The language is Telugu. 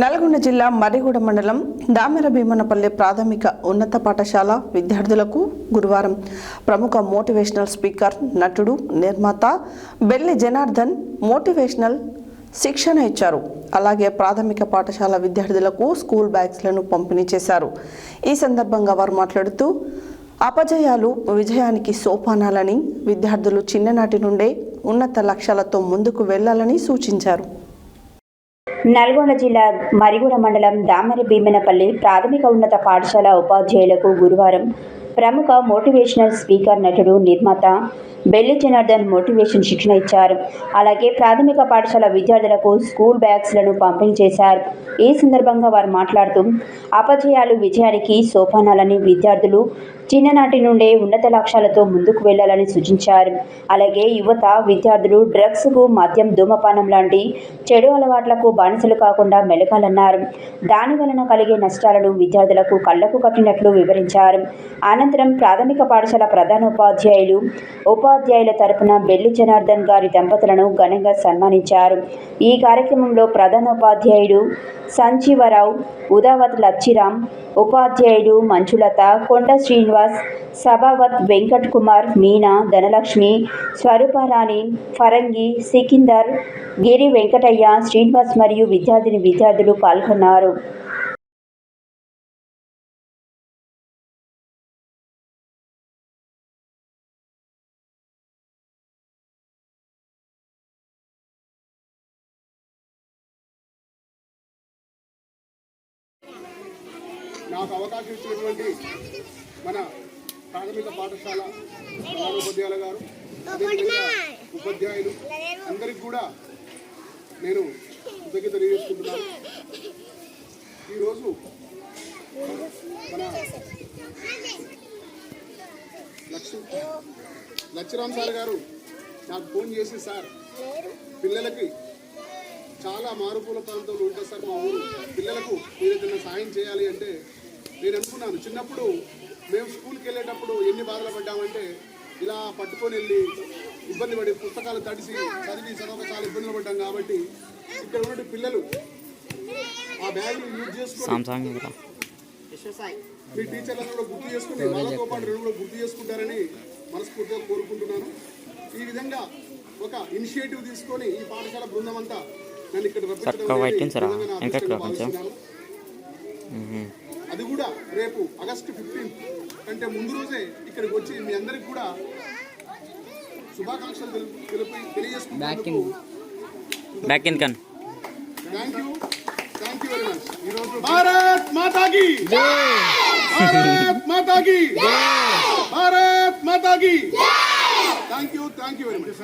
నల్గొండ జిల్లా మర్రిగూడ మండలం దామెర భీమనపల్లి ప్రాథమిక ఉన్నత పాఠశాల విద్యార్థులకు గురువారం ప్రముఖ మోటివేషనల్ స్పీకర్ నటుడు నిర్మాత బెల్లి జనార్దన్ మోటివేషనల్ శిక్షణ ఇచ్చారు. అలాగే ప్రాథమిక పాఠశాల విద్యార్థులకు స్కూల్ బ్యాగ్స్లను పంపిణీ చేశారు. ఈ సందర్భంగా వారు మాట్లాడుతూ అపజయాలు విజయానికి సోపానాలని విద్యార్థులు చిన్ననాటి నుండే ఉన్నత లక్ష్యాలతో ముందుకు వెళ్ళాలని సూచించారు. నల్గొండ జిల్లా మరిగూడ మండలం దామరి భీమనపల్లి ప్రాథమిక ఉన్నత పాఠశాల ఉపాధ్యాయులకు గురువారం ప్రముఖ మోటివేషనల్ స్పీకర్ నటుడు నిర్మాత బెల్లి జనార్దన్ మోటివేషన్ శిక్షణ ఇచ్చారు. అలాగే ప్రాథమిక పాఠశాల విద్యార్థులకు స్కూల్ బ్యాగ్స్లను పంపిణీ చేశారు. ఈ సందర్భంగా వారు మాట్లాడుతూ అపజయాలు విజయానికి సోపానాలని విద్యార్థులు చిన్ననాటి నుండే ఉన్నత లక్ష్యాలతో ముందుకు వెళ్ళాలని సూచించారు. అలాగే యువత విద్యార్థులు డ్రగ్స్కు మద్యం ధూమపానం లాంటి చెడు అలవాట్లకు బానిసలు కాకుండా మెలగాలన్నారు. దాని వలన కలిగే నష్టాలను విద్యార్థులకు కళ్ళకు కట్టినట్లు వివరించారు. అనంతరం ప్రాథమిక పాఠశాల ప్రధానోపాధ్యాయులు ఉపాధ్యాయుల తరపున బెల్లి జనార్దన్ గారి దంపతులను ఘనంగా సన్మానించారు. ఈ కార్యక్రమంలో ప్రధానోపాధ్యాయుడు సంజీవరావు ఉదావత్ లచ్చిరామ్ ఉపాధ్యాయుడు మంజులత కొండ శ్రీనివాస్ సభావత్ వెంకట్ కుమార్ మీనా ధనలక్ష్మి స్వరూపారాణి ఫరంగి సికిందర్ గిరి వెంకటయ్య శ్రీనివాస్ మరియు విద్యార్థిని విద్యార్థులు పాల్గొన్నారు. నాకు అవకాశం ఇచ్చినటువంటి మన ప్రాథమిక పాఠశాల ఉపాధ్యాయుల గారు ఉపాధ్యాయులు అందరికి కూడా నేను కృతజ్ఞత తెలియజేసుకుంటున్నాను. ఈరోజు మన లక్ష్మి లక్ష్మీరామ్ సార్ గారు నాకు ఫోన్ చేసి సార్ పిల్లలకి చాలా మారుమూల ప్రాంతంలో ఉంటుంది సార్ మా ఊరు పిల్లలకు మీరు ఏదైనా సాయం చేయాలి అంటే నేను అనుకున్నాను. చిన్నప్పుడు మేము స్కూల్కి వెళ్ళేటప్పుడు ఎన్ని బాధలు పడ్డామంటే ఇలా పట్టుకొని వెళ్ళి ఇబ్బంది పడి పుస్తకాలు తడిసి చదివి చదవక చాలా ఇబ్బందులు పడ్డాం కాబట్టి ఇక్కడ ఉన్నటువంటి పిల్లలు ఆ బ్యాగులు యూజ్ చేసుకొని మీ టీచర్లను కూడా గుర్తు చేసుకుని వాళ్ళతో పాటు రెండు కూడా గుర్తు చేసుకుంటారని మనస్ఫూర్తిగా కోరుకుంటున్నాను. ఈ విధంగా ఒక ఇనిషియేటివ్ తీసుకొని ఈ పాఠశాల బృందం అంతా చక్కగా పట్టించరా? అదృష్టంగా కొంచెం. అది కూడా రేపు ఆగస్టు ఫిఫ్టీన్త్ కంటే ముందు రోజే ఇక్కడికి వచ్చి మీ అందరికి కూడా శుభాకాంక్షలు తెలుపు తెలియజేసుకుంటున్నందుకు బ్యాక్ ఇన్ కన్ thank you thank you very much ఈరోజు భారత్ మాతాకి. భారత్ మాతాకి. భారత్ మాతాకి. Thank you thank you very much